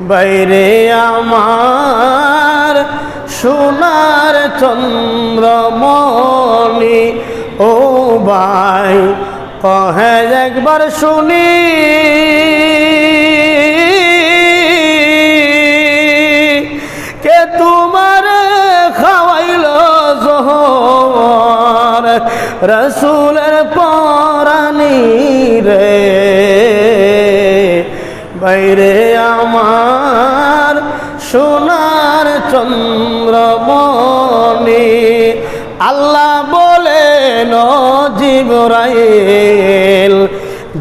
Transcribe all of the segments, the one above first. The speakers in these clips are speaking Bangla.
বাইরে আমার সোনার চন্দ্রমণি, ও ভাই, কহে একবার শুনি। কে তোমার খাওয়াইল জহর? রসুলের পরানি রে। বাইরে আমার সোনার চন্দ্রমণি। আল্লাহ বলেন জিবরাইল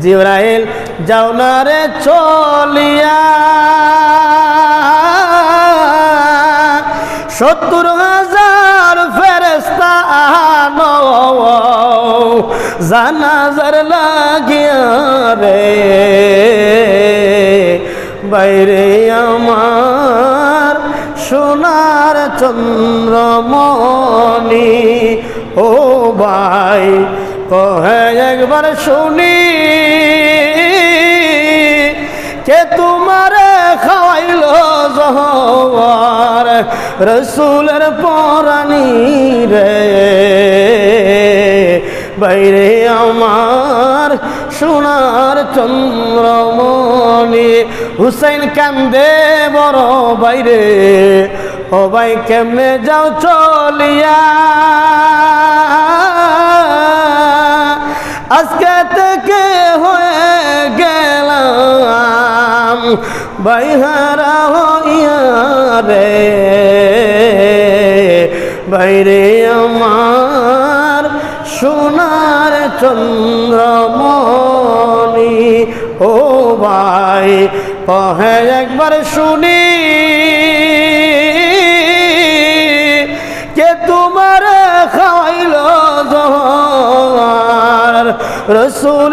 জিবরাইল, যাও না রে চলিয়া। সত্তর হাজার ফেরেস্তা জানাজার লাগিয়া রে বাইরে আমার সোনার চন্দ্রমণি, ও ভাই, কহে একবার শুনি, কে তোমার খাওয়াইল জহর রসুলের পরানি রে? বাইরে আমার সোনার চন্দ্রমণি। হুসাইন, কান্দে বড় বাইরে ও ভাই, কেমনে যাও চলিয়া? আজকে থেকে হয়ে গেলাম বাইহারা হইয়া রে। বাইরে আমার সোনার চন্দ্রমণি ও ভাই পহে একবার শুনি। কে তোমার খাইল রসুল